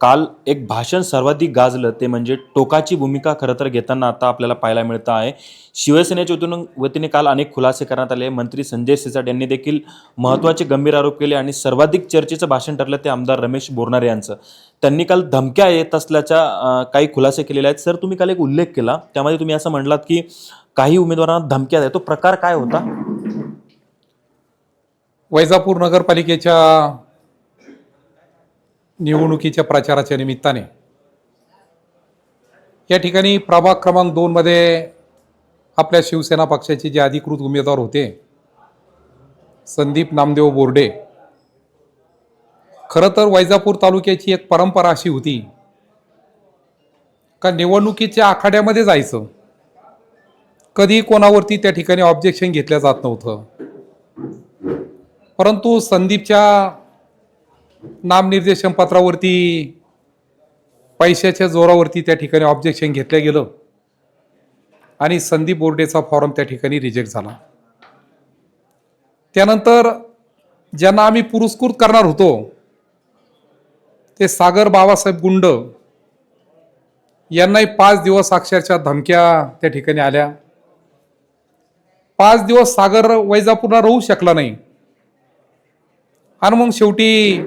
काल एक भाषण सर्वाधिक गाजलं ते म्हणजे टोकाची भूमिका खरं तर घेताना आता आपल्याला पाहायला मिळतं आहे. शिवसेनेच्या वतीनं वतीने काल अनेक खुलासे करण्यात आले. मंत्री संजय सिसाट यांनी देखील महत्त्वाचे गंभीर आरोप केले आणि सर्वाधिक चर्चेचं भाषण ठरलं ते आमदार रमेश बोरणारे यांचं. त्यांनी काल धमक्या येत असल्याच्या काही खुलासे केलेले आहेत. सर तुम्ही काल एक उल्लेख केला. त्यामध्ये तुम्ही असं म्हणलात की काही उमेदवारांना धमक्या आहे तो प्रकार काय होता? वैजापूर नगरपालिकेच्या निवडणुकीच्या प्रचाराच्या निमित्ताने. या ठिकाणी प्रभाग क्रमांक दोनमध्ये आपल्या शिवसेना पक्षाचे जे अधिकृत उमेदवार होते संदीप नामदेव बोर्डे. खरं तर वैजापूर तालुक्याची एक परंपरा अशी होती का निवडणुकीच्या आखाड्यामध्ये जायचं. कधी कोणावरती त्या ठिकाणी ऑब्जेक्शन घेतलं जात नव्हतं. परंतु संदीपच्या नामनिर्देशन पत्रावरती पैशाच्या जोरावरती त्या ठिकाणी ऑब्जेक्शन घेतलं गेलं. आणि संदीप बोर्डेचा फॉर्म त्या ठिकाणी रिजेक्ट झाला. त्यानंतर ज्यांना आम्ही पुरस्कृत करणार होतो ते सागर बाबासाहेब गुंड यांनाही पाच दिवस अक्षरशः धमक्या त्या ठिकाणी आल्या. पाच दिवस सागर वैजापूरला राहू शकला नाही. आणि मग शेवटी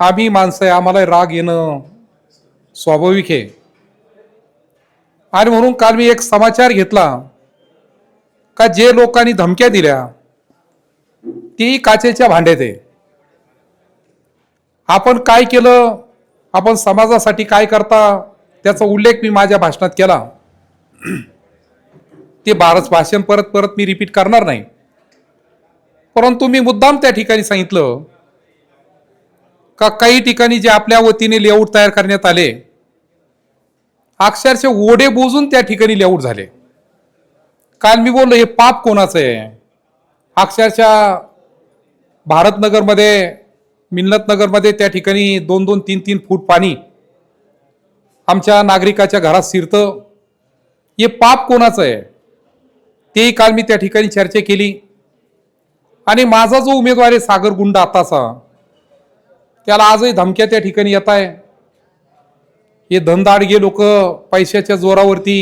आम्ही माणसं आहे आम्हाला राग येणं स्वाभाविक आहे. आणि म्हणून काल मी एक समाचार घेतला का जे लोकांनी धमक्या दिल्या ती काचेच्या भांड्यात आहे. आपण काय केलं आपण समाजासाठी काय करता त्याचा उल्लेख मी माझ्या भाषणात केला. ते भारत भाषण परत परत मी रिपीट करणार नाही. परंतु मी मुद्दाम त्या ठिकाणी सांगितलं का काही ठिकाणी जे आपल्या वतीने लेआउट तयार करण्यात आले अक्षरशः ओढे बोजून त्या ठिकाणी लेआउट झाले. काल मी बोललो हे पाप कोणाचं आहे? अक्षरशः भारतनगरमध्ये मिन्नतनगरमध्ये त्या ठिकाणी दोन दोन तीन तीन फूट पाणी आमच्या नागरिकाच्या घरात शिरतं. हे पाप कोणाचं आहे? तेही काल मी त्या ठिकाणी चर्चा केली. आणि माझा जो उमेदवार आहे सागर गुंड आताचा त्याला आजही धमक्या त्या ठिकाणी येत आहे. हे धनदाडगे लोक पैशाच्या जोरावरती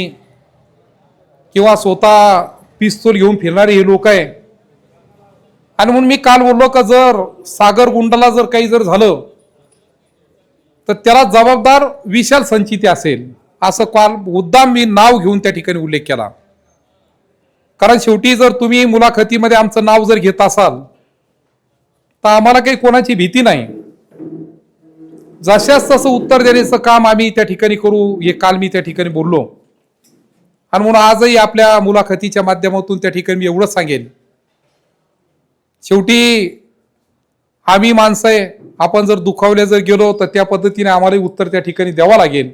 किंवा स्वतः पिस्तूल घेऊन फिरणारे हे लोक आहे. आणि म्हणून मी काल बोललो का जर सागर गुंडाला जर काही जर झालं तर त्याला जबाबदार विशाल संचिती असेल. असं काल मुद्दाम मी नाव घेऊन त्या ठिकाणी उल्लेख केला. कारण शेवटी जर तुम्ही मुलाखतीमध्ये आमचं नाव जर घेत असाल तर आम्हाला काही कोणाची भीती नाही. जशाच तसं उत्तर देण्याचं काम आम्ही त्या ठिकाणी करू हे काल मी त्या ठिकाणी बोललो. आणि म्हणून आजही आपल्या मुलाखतीच्या माध्यमातून त्या ठिकाणी मी एवढंच सांगेन. शेवटी आम्ही माणसं आहे आपण जर दुखावले जर गेलो तर त्या पद्धतीने आम्हालाही उत्तर त्या ठिकाणी द्यावं लागेल.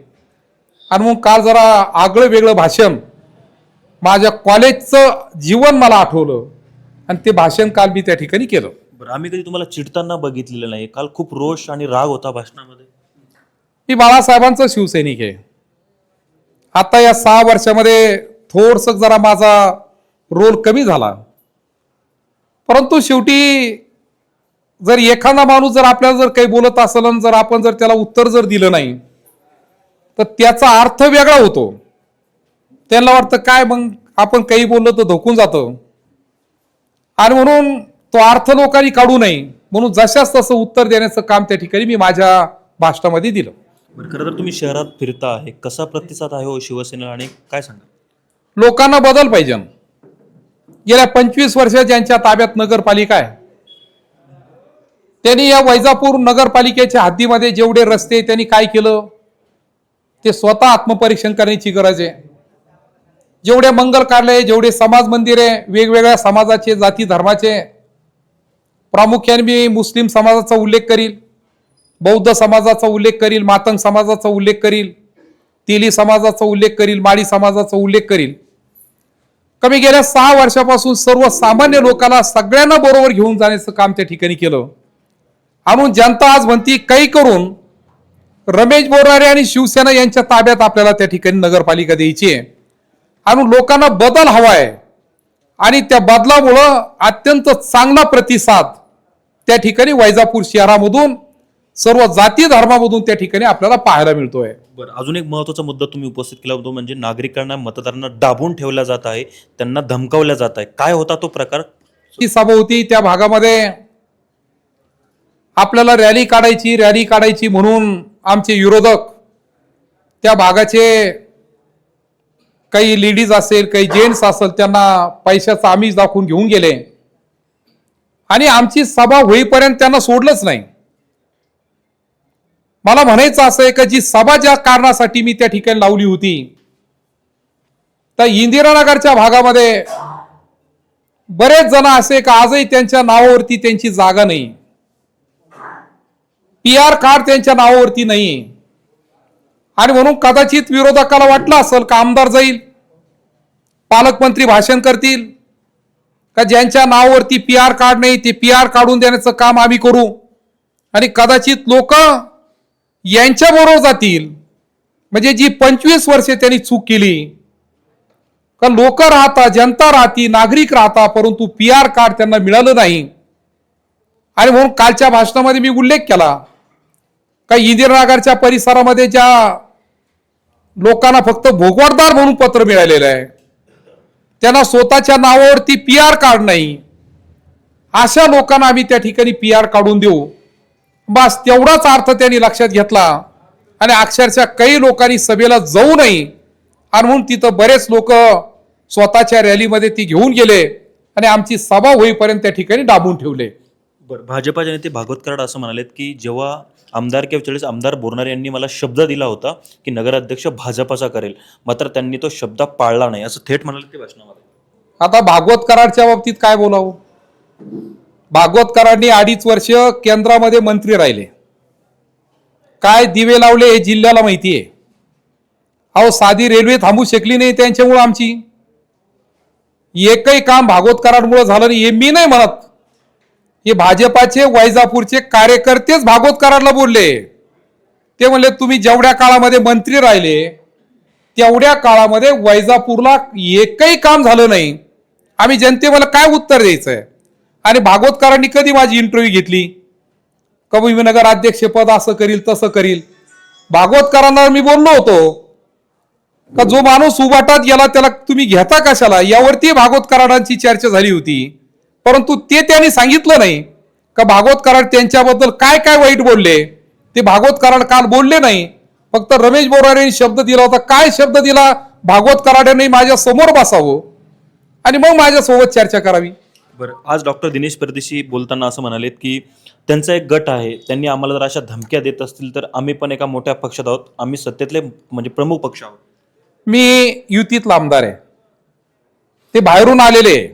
आणि मग काल जरा आगळं वेगळं भाषण माझ्या कॉलेजचं जीवन मला आठवलं. आणि ते भाषण काल मी त्या ठिकाणी केलं. बरं आम्ही कधी तुम्हाला चिडताना बघितलेलं नाही काल खूप रोष आणि राग होता भाषणामध्ये. की बाळासाहेबांचं शिवसैनिक आहे. आता या सहा वर्षामध्ये थोडस जरा माझा रोल कमी झाला. परंतु शेवटी जर एखादा माणूस जर आपल्याला जर काही बोलत असेल आणि जर आपण जर त्याला उत्तर जर दिलं नाही तर त्याचा अर्थ वेगळा होतो. त्यांना वाटतं काय मग? आपण काही बोललं तर धोकून जातं. आणि म्हणून तो अर्थ लोकांनी काढू नये. म्हणून जशाच तसं उत्तर देण्याचं काम त्या ठिकाणी मी माझ्या भाषणामध्ये दिलं. बरं खरं तर तुम्ही शहरात फिरता आहे. कसा प्रतिसाद आहे हो शिवसेनेला आणि काय सांगा लोकांना बदल पाहिजे. गेल्या पंचवीस वर्ष ज्यांच्या ताब्यात नगरपालिका आहे त्यांनी या वैजापूर नगरपालिकेच्या हद्दीमध्ये जेवढे रस्ते त्यांनी काय केलं ते स्वतः आत्मपरीक्षण करण्याची गरज आहे. जेवढे मंगल कार्यालय जेवढे समाज मंदिरे वेगवेगळ्या समाजाचे जाती धर्माचे प्रामुख्याने मी मुस्लिम समाजाचा उल्लेख करील. बौद्ध समाजाचा उल्लेख करील मातंग समाजाचा उल्लेख करील तेली समाजाचा उल्लेख करील माळी समाजाचा उल्लेख करील. कमी गेल्या सहा वर्षापासून सर्वसामान्य लोकांना सगळ्यांना बरोबर घेऊन जाण्याचं काम त्या ठिकाणी केलं. म्हणून जनता आज म्हणती काही करून रमेश बोरारे आणि शिवसेना यांच्या ताब्यात आपल्याला त्या ठिकाणी नगरपालिका द्यायची आहे. आणि लोकांना बदल हवा आहे आणि त्या बदलामुळं अत्यंत चांगला प्रतिसाद त्या ठिकाणी वैजापूर शहरामधून सर्व जाती धर्मामधून त्या ठिकाणी आपल्याला पाहायला मिळतोय. बरं अजून एक महत्त्वाचा मुद्दा तुम्ही उपस्थित केला होता म्हणजे नागरिकांना मतदारांना दाबून ठेवला जात आहे त्यांना धमकावल्या जात आहे. काय होता तो प्रकार? ती सभा होती त्या भागामध्ये आपल्याला रॅली काढायची रॅली काढायची म्हणून आमचे विरोधक त्या भागाचे काही लेडीज असेल काही जेंट्स असेल त्यांना पैशाचं आमिष दाखवून घेऊन गेले. आणि आमची सभा होईपर्यंत त्यांना सोडलंच नाही. मला म्हणायचं असं आहे का जी सभा ज्या कारणासाठी मी त्या ठिकाणी लावली होती तर इंदिरानगरच्या भागामध्ये बरेच जण असे का आजही त्यांच्या नावावरती त्यांची जागा नाही. पी आर कार्ड त्यांच्या नावावरती नाही. आणि म्हणून कदाचित विरोधकाला वाटलं असेल का आमदार जाईल पालकमंत्री भाषण करतील का ज्यांच्या नावावरती पी आर कार्ड नाही ते पी आर काढून देण्याचं काम आम्ही करू. आणि कदाचित लोक यांच्या बरोबर जातील. म्हणजे जी पंचवीस वर्षे त्यांनी चूक केली. का लोक राहता जनता राहती नागरिक राहता परंतु पी आर कार्ड त्यांना मिळालं नाही. आणि म्हणून कालच्या भाषणामध्ये मी उल्लेख केला. का इंदिरानगरच्या परिसरामध्ये ज्या लोकांना फक्त भोगवटदार म्हणून पत्र मिळालेलं आहे त्यांना स्वतःच्या नावावरती पी आर कार्ड नाही. अशा लोकांना आम्ही त्या ठिकाणी पी आर काढून देऊ. बस तेवढाच अर्थ त्यांनी लक्षात घेतला. आणि अक्षरशः काही लोकांनी सभेला जाऊ नये. आणि म्हणून तिथं बरेच लोक स्वतःच्या रॅलीमध्ये ती घेऊन गेले आणि आमची सभा होईपर्यंत त्या ठिकाणी दाबून ठेवले. बरं भाजपाचे नेते भागवत कराड असं म्हणालेत की जेव्हा आमदार किंवा वेळेस आमदार बोरणारे यांनी मला शब्द दिला होता की नगराध्यक्ष भाजपाचा करेल मात्र त्यांनी तो शब्द पाळला नाही. असं थेट म्हणाले ते भाषणामध्ये आता भागवत कराडच्या बाबतीत काय बोलावं? भागवतकरांनी अडीच वर्ष केंद्रामध्ये मंत्री राहिले. काय दिवे लावले हे जिल्ह्याला माहिती आहे अहो साधी रेल्वे थांबू शकली नाही त्यांच्यामुळं आमची. एकही काम भागवतकरांमुळं झालं नाही हे मी नाही म्हणत. हे भाजपाचे वैजापूरचे कार्यकर्तेच भागवतकरांना बोलले. ते म्हणले तुम्ही जेवढ्या काळामध्ये मंत्री राहिले तेवढ्या काळामध्ये वैजापूरला एकही काम झालं नाही. आम्ही जनतेला काय उत्तर द्यायचं आहे आणि भागवतकरांनी कधी माझी इंटरव्ह्यू घेतली? कवी नगर अध्यक्षपद असं करील तसं करील. भागवतकरांना मी बोललो होतो का जो माणूस उबाटात गेला त्याला तुम्ही घेता कशाला? यावरती भागवत कराडांची चर्चा झाली होती. परंतु ते त्यांनी सांगितलं नाही का भागवत कराड त्यांच्याबद्दल काय काय वाईट बोलले? ते भागवत कराड काल बोलले नाही. फक्त रमेश बोराडे शब्द दिला होता. काय शब्द दिला? भागवत कराड्याने माझ्यासमोर बसावं. आणि मग माझ्यासोबत चर्चा करावी. बरं आज डॉक्टर दिनेश परदेशी बोलताना असं म्हणालेत की त्यांचा एक गट आहे त्यांनी आम्हाला जर अशा धमक्या देत असतील तर आम्ही पण एका मोठ्या पक्षात आहोत आम्ही सत्तेतले म्हणजे प्रमुख पक्ष आहोत. मी युतीतला आमदार आहे. ते बाहेरून आलेले आहे.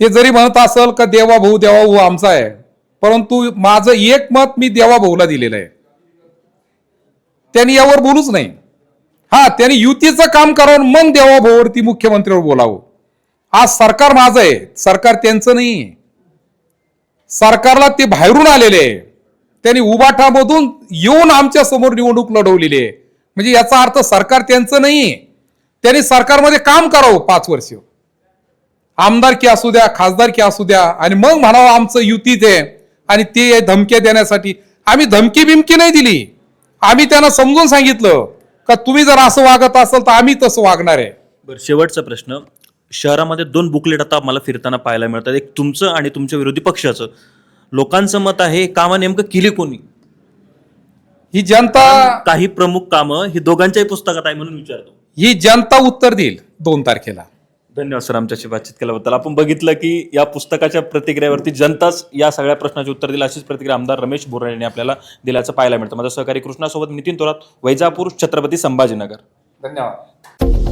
ते जरी म्हणत असेल का देवा भाऊ देवा भाऊ आमचा आहे परंतु माझं एक मत मी देवा भाऊला दिलेलं आहे. त्यांनी यावर बोलूच नाही. हा त्यांनी युतीचं काम करावं मग देवा भाऊवरती मुख्यमंत्रीवर बोलावं. आज सरकार माझं आहे. सरकार त्यांचं नाही आहे. सरकारला ते बाहेरून आलेले आहे. त्यांनी उबाठामधून येऊन आमच्यासमोर निवडणूक लढवलेली आहे. म्हणजे याचा अर्थ सरकार त्यांचं नाही त्यांनी सरकारमध्ये काम करावं पाच वर्ष. आमदारकी असू द्या खासदारकी असू द्या आणि मग म्हणावं आमचं युतीच आहे आणि ते धमक्या देण्यासाठी. आम्ही धमकी बिमकी नाही दिली. आम्ही त्यांना समजून सांगितलं का तुम्ही जर असं वागत असाल तर आम्ही तसं वागणार आहे. बरं शेवटचा प्रश्न. शहरामध्ये दोन बुकलेट आता मला फिरताना पाहायला मिळतात. एक तुमचं आणि तुमच्या विरोधी पक्षाचं. लोकांचं मत आहे कामं नेमकं केली कोणी? ही जनता काही प्रमुख कामं ही दोघांच्याही पुस्तकात आहे म्हणून विचारतो. ही जनता उत्तर देईल दोन तारखेला. धन्यवाद सर आमच्याशी बातचीत केल्याबद्दल. आपण बघितलं की या पुस्तकाच्या प्रतिक्रियेवरती जनताच या सगळ्या प्रश्नाचे उत्तर दिलं अशीच प्रतिक्रिया आमदार रमेश बोराडे यांनी आपल्याला दिल्याचं पाहायला मिळतं. माझा सहकारी कृष्णासोबत नितीन थोरात वैजापूर छत्रपती संभाजीनगर. धन्यवाद.